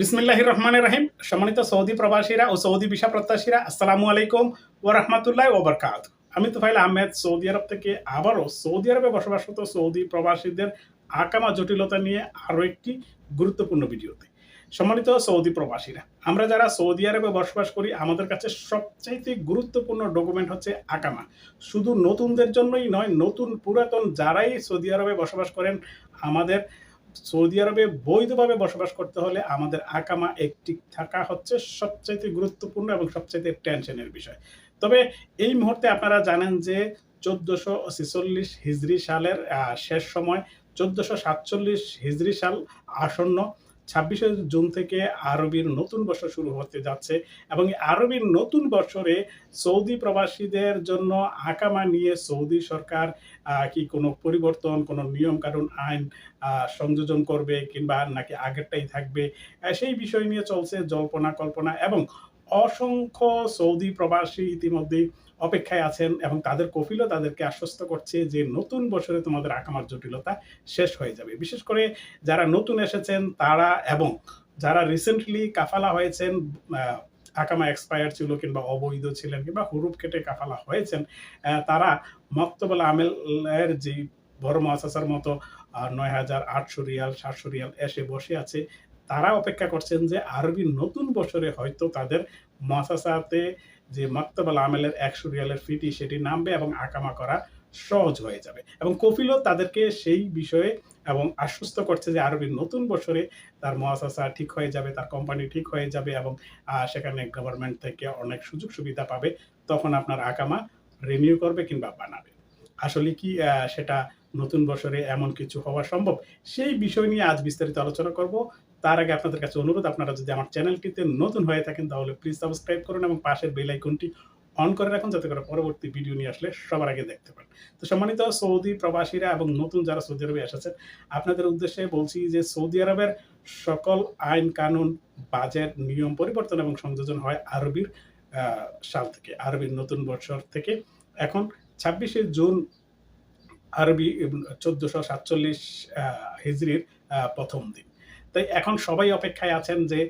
বিসমিল্লাহ রহমান রাহিম সম্মানিত সৌদি প্রবাসীরা ও সৌদি ভিসা প্রত্যাশীরা, আসসালামু আলাইকুম ও রহমতুল্লাহ ওবরকাত আমি তুফাইল আহমেদ, সৌদি আরব থেকে আবারও সৌদি আরবে বসবাসরত সৌদি প্রবাসীদের আকামা জটিলতা নিয়ে আরও একটি গুরুত্বপূর্ণ ভিডিওতে। সম্মানিত সৌদি প্রবাসীরা, আমরা যারা সৌদি আরবে বসবাস করি, আমাদের কাছে সবচাইতে গুরুত্বপূর্ণ ডকুমেন্ট হচ্ছে আকামা। শুধু নতুনদের জন্যই নয়, নতুন পুরাতন যারাই সৌদি আরবে বসবাস করেন, আমাদের সৌদি আরবে বৈধভাবে বসবাস করতে হলে আমাদের আকামা একটি থাকা হচ্ছে সবচাইতে গুরুত্বপূর্ণ এবং সবচাইতে টেনশনের বিষয়। তবে এই মুহূর্তে আপনারা জানেন যে চোদ্দশো ছেচল্লিশ হিজরি সালের শেষ সময় চোদ্দশো সাতচল্লিশ হিজরি সাল আসন্ন ছাব্বিশে জুন থেকে আরবির নতুন বছর শুরু হতে যাচ্ছে এবং আরবির নতুন বছরে সৌদি প্রবাসীদের জন্য আকামা নিয়ে সৌদি সরকার কি কোনো পরিবর্তন, কোনো নিয়ম কানুন আইন সংযোজন করবে কিংবা নাকি আগেরটাই থাকবে? সেই বিষয় নিয়ে চলছে জল্পনা কল্পনা এবং অসংখ্য সৌদি প্রবাসী ইতিমধ্যেই অপেক্ষায় আছেন এবং তাদের কফিলও তাদেরকে আশ্বস্ত করছে যে নতুন বছরে তোমাদের আকামার জটিলতা শেষ হয়ে যাবে। বিশেষ করে যারা নতুন এসেছেন, তারা এবং যারা রিসেন্টলি কাফালা হয়েছেন আকামা এক্সপায়ার ছিল কিংবা অবৈধ ছিলেন কিংবা হুরুপ কেটে কাফালা হয়েছেন তারা মক্তবল আমেলের যে বড় মহাসাসার মতো নয় হাজার আটশো রিয়াল, সাতশো রিয়াল এসে বসে আছে। তারা অপেক্ষা করছেন যে আরবি নতুন বছরে হয়তো তাদের মহাসাসাতে যে মক্তবল আমেলের একশো রিয়ালের ফিটি সেটি নামবে এবং আকামা করা সহজ হয়ে যাবে। এবং কফিলও তাদেরকে সেই বিষয়ে এবং আশ্বস্ত করছে যে আরবি নতুন বছরে তার মহাসাসা ঠিক হয়ে যাবে, তার কোম্পানি ঠিক হয়ে যাবে এবং সেখানে গভর্নমেন্ট থেকে অনেক সুযোগ সুবিধা পাবে। তখন আপনার আকামা রিনিউ করবে কিংবা বানাবে। আসলে কি সেটা নতুন বছরে এমন কিছু হওয়া সম্ভব? সেই বিষয় নিয়ে আজ বিস্তারিত আলোচনা করব। তার আগে আপনাদের কাছে অনুরোধ, আপনারা যদি আমার চ্যানেলটিতে নতুন হয়ে থাকেন, তাহলে প্লিজ সাবস্ক্রাইব করুন এবং পাশের বেল আইকনটি অন করে রাখুন, যাতে করে পরবর্তী ভিডিও নিয়ে আসলে সবার আগে দেখতে পান। তো সম্মানিত সৌদি প্রবাসীরা এবং নতুন যারা সৌদি আরবে এসেছেন, আপনাদের উদ্দেশ্যে বলছি যে সৌদি আরবের সকল আইন কানুন, বাজেট, নিয়ম পরিবর্তন এবং সংযোজন হয় আরবির সাল থেকে, আরবির নতুন বছর থেকে। এখন ছাব্বিশে জুন আরবি চোদ্দশো সাতচল্লিশ হিজড়ির প্রথম দিন। তাই এখন সবাই অপেক্ষায় আছেন যে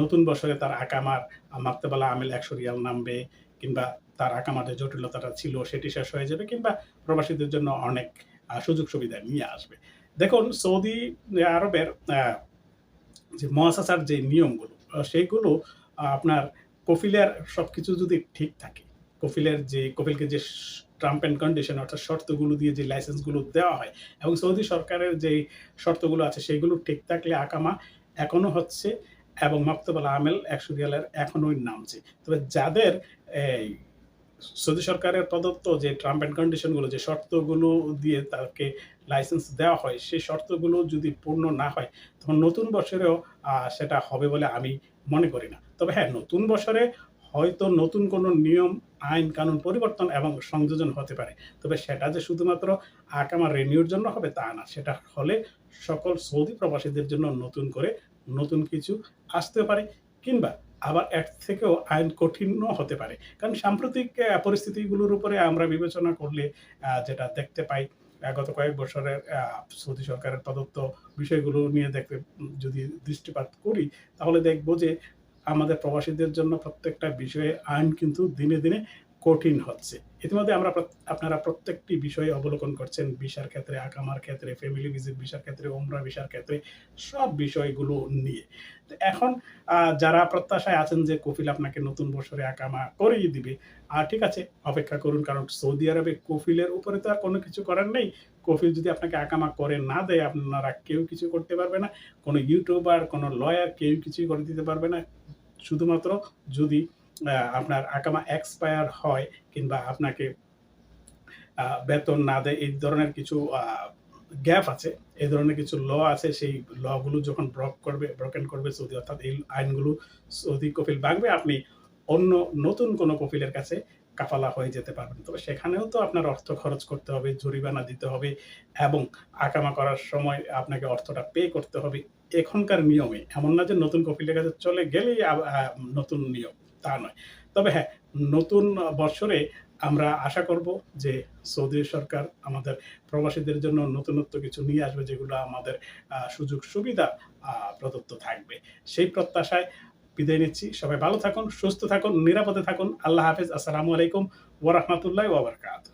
নতুন বছরে তার আকামার মাক্তবালা আমেল একশো রিয়াল নামবে কিংবা তার আকামার যে জটিলতাটা ছিল, সেটি শেষ হয়ে যাবে কিংবা প্রবাসীদের জন্য অনেক সুযোগ সুবিধা নিয়ে আসবে। দেখুন, সৌদি আরবের যে মহাসাসার যে নিয়মগুলো সেইগুলো আপনার কফিলের সব কিছু যদি ঠিক থাকে, কফিলের যে, কফিলকে যে টার্ম অ্যান্ড কন্ডিশন অর্থাৎ শর্তগুলো দিয়ে যে লাইসেন্সগুলো দেওয়া হয়, এবং সৌদি সরকারের যে শর্তগুলো আছে সেগুলো ঠিক থাকলে আকামা এখনও হচ্ছে এবং মক্তবাল আমেল একশো রিয়ালের এখনোই নামছে। তবে যাদের, এই সৌদি সরকারের প্রদত্ত যে টার্ম অ্যান্ড কন্ডিশনগুলো যে শর্তগুলো দিয়ে তাকে লাইসেন্স দেওয়া হয়, সেই শর্তগুলো যদি পূর্ণ না হয়, তখন নতুন বছরেও সেটা হবে বলে আমি মনে করি না। তবে হ্যাঁ নতুন বছরে হয়তো নতুন কোনো নিয়ম আইন কানুন পরিবর্তন এবং সংযোজন হতে পারে। তবে সেটা যে শুধুমাত্র আকামা রেনিউর জন্য হবে তা না, সেটা হলে সকল সৌদি প্রবাসীদের জন্য নতুন করে নতুন কিছু আসতে পারে কিংবা আবার এক থেকেও আইন কঠিনও হতে পারে। কারণ সাম্প্রতিক পরিস্থিতিগুলোর উপরে আমরা বিবেচনা করলে যেটা দেখতে পাই গত কয়েক বছরের সৌদি সরকারের প্রদত্ত বিষয়গুলো নিয়ে দেখতে, যদি দৃষ্টিপাত করি, তাহলে দেখব যে আমাদের প্রবাসীদের জন্য প্রত্যেকটা বিষয়ে আইন কিন্তু দিনে দিনে কঠিন হচ্ছে। ইতিমধ্যে আমরা আপনারা প্রত্যেকটি বিষয়ে অবলোকন করছেন, ভিসার ক্ষেত্রে, আকামার ক্ষেত্রে ফ্যামিলি ভিজিট ভিসার ক্ষেত্রে ওমরা ভিসার ক্ষেত্রে, সব বিষয়গুলো নিয়ে। এখন যারা প্রত্যাশায় আছেন যে কফিল আপনাকে নতুন বছরে আকামা করিয়ে দিবে আর ঠিক আছে, অপেক্ষা করুন, কারণ সৌদি আরবে কফিলের উপরে তো আর কোনো কিছু করার নেই। কফিল যদি আপনাকে আকামা করে না দেয়, আপনারা কেউ কিছু করতে পারবে না। কোনো ইউটিউবার কোনো লয়ার কেউ কিছুই করে দিতে পারবে না। শুধুমাত্র যদি আপনার আকামা এক্সপায়ার হয় কিংবা আপনাকে বেতন না দেয়, এই ধরনের কিছু গ্যাপ আছে। এই ধরনের কিছু ল আছে, সেই লগুলো যখন ব্রক করবে ব্রকেন করবে সৌদি, অর্থাৎ এই আইনগুলো সৌদি কপিল ভাঙবে আপনি অন্য নতুন কোনো কপিলের কাছে কাফালা হয়ে যেতে পারবেন। তবে সেখানেও তো আপনার অর্থ খরচ করতে হবে, জরিমানা দিতে হবে এবং আকামা করার সময় আপনাকে অর্থটা পে করতে হবে। এখনকার নিয়মে, এমন না যে নতুন কপিলের কাছে চলে গেলেই নতুন নিয়ম। তা নয়। তবে হ্যাঁ নতুন বছরে আমরা আশা করব যে সৌদি সরকার আমাদের প্রবাসীদের জন্য নতুনত্ব কিছু নিয়ে আসবে যেগুলো আমাদের সুযোগ সুবিধা প্রদত্ত থাকবে। সেই প্রত্যাশায় বিদায় নিচ্ছি। সবাই ভালো থাকুন, সুস্থ থাকুন, নিরাপদে থাকুন। আল্লাহ হাফেজ। আসসালামু আলাইকুম ওরহমতুল্লাহ ওবরকাত